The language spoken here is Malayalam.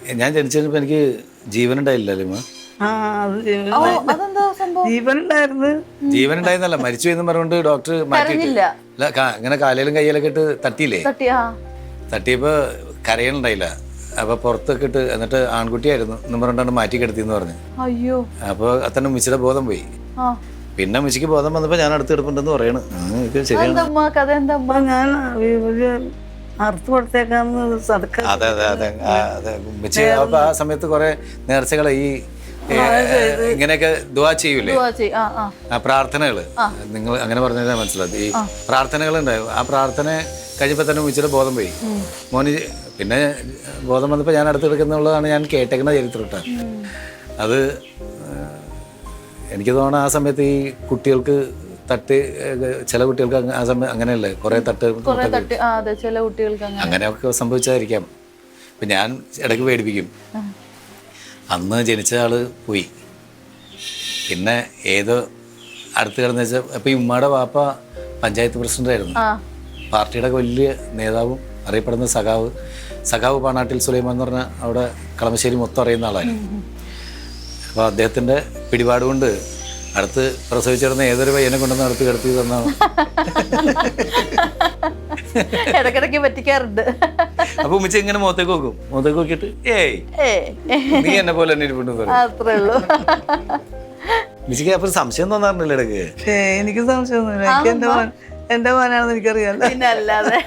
ഞാൻ ജനിച്ചപ്പോൾ എനിക്ക് ജീവൻ ഉണ്ടായില്ല അമ്മ ആ അത് ജീവൻ ഉണ്ടായിരുന്നല്ല മരിച്ചു എന്ന് പറഞ്ഞുകൊണ്ട് ഡോക്ടർ കാ- ഇങ്ങനെ കാലയിലും കയ്യിലൊക്കെ ഇട്ട് തട്ടിയില്ലേ? തട്ടിയപ്പോ കരയണുണ്ടായില്ല അപ്പോൾ പുറത്തൊക്കെ ഇട്ട് എന്നിട്ട് ആൺകുട്ടിയായിരുന്നു. എന്ന് പറഞ്ഞിട്ടാണ് മാറ്റി കിടത്തിയെന്ന് പറഞ്ഞു. അയ്യോ. അപ്പൊ അത്തന്നെ മിച്ചിയുടെ ബോധം പോയി. ആ. പിന്നെ മിച്ചിക്ക് ബോധം വന്നപ്പോ ഞാൻ അടുത്ത് കിടപ്പുണ്ടെന്ന് പറയണ്. ശരിയാണ്. അറുത്ത് കൊടുത്തേക്കാന്ന് ആ, സമയത്ത് കുറേ നേർച്ചകളെ ഈ ഇങ്ങനെയൊക്കെ ദുവാ ചെയ്യൂലേ? പ്രാർത്ഥനകൾ നിങ്ങൾ അങ്ങനെ പറഞ്ഞാൽ മനസ്സിലായി ഈ പ്രാർത്ഥനകൾ ഉണ്ടാവും ആ പ്രാർത്ഥന കഴിയുമ്പോൾ തന്നെ ഉച്ചയുടെ ബോധം പോയി. മോനി പിന്നെ ബോധം വന്നപ്പോൾ ഞാൻ അടുത്ത് എടുക്കുന്നുള്ളതാണ് ഞാൻ കേട്ടേക്കുന്ന ചരിത്രം അത് എനിക്ക് തോന്നുന്നു ആ സമയത്ത് ഈ കുട്ടികൾക്ക് തട്ട് ചില കുട്ടികൾക്ക് ആ സമയം അങ്ങനെയല്ലേ? കുറേ തട്ട് അതെ ചില കുട്ടികൾക്ക് അങ്ങനെ. അങ്ങനെയൊക്കെ സംഭവിച്ചായിരിക്കാം. ഇപ്പം ഞാൻ ഇടയ്ക്ക് പേടിപ്പിക്കും. അന്ന് ജനിച്ച ആൾ പോയി. പിന്നെ ഏതോ അടുത്ത് കിടന്ന വെച്ചാൽ അപ്പം ഈ ഉമ്മയുടെ വാപ്പ പഞ്ചായത്ത് പ്രസിഡന്റായിരുന്നു പാർട്ടിയുടെ വലിയ നേതാവും അറിയപ്പെടുന്ന സഖാവ് സഖാവ് പാണാട്ടിൽ സുലൈമാൻ എന്ന് പറഞ്ഞാൽ അവിടെ കളമശ്ശേരി മൊത്തം അറിയുന്ന ആളായിരുന്നു. അപ്പോൾ അദ്ദേഹത്തിന്റെ പിടിപാട് കൊണ്ട് അടുത്ത് പ്രസവിച്ചിരുന്ന ഏതൊരു പയ്യനെ കൊണ്ടുവന്ന് അടുത്ത് കിടത്തി തന്നോ ഇടക്കിടക്ക് പറ്റിക്കാറുണ്ട്. അപ്പൊ ഉമ്മച്ച ഇങ്ങനെ മുഖത്തേക്ക് നോക്കും. മുഖത്തേക്ക് നോക്കിയിട്ട് ഏയ് നീ എന്നെ പോലെ തന്നെ ഇരിപ്പുണ്ട് അത്രേ ഉള്ളൂ. മിച്ചിക്ക് അപ്പൊ സംശയം തോന്നാറുണ്ടല്ലോ ഇടയ്ക്ക് എനിക്ക് സംശയമൊന്നുമില്ല. എനിക്ക് എന്റെ മോൻ എന്റെ മോനാണെന്ന് എനിക്കറിയാലോ. പിന്നെ അല്ലാതെ.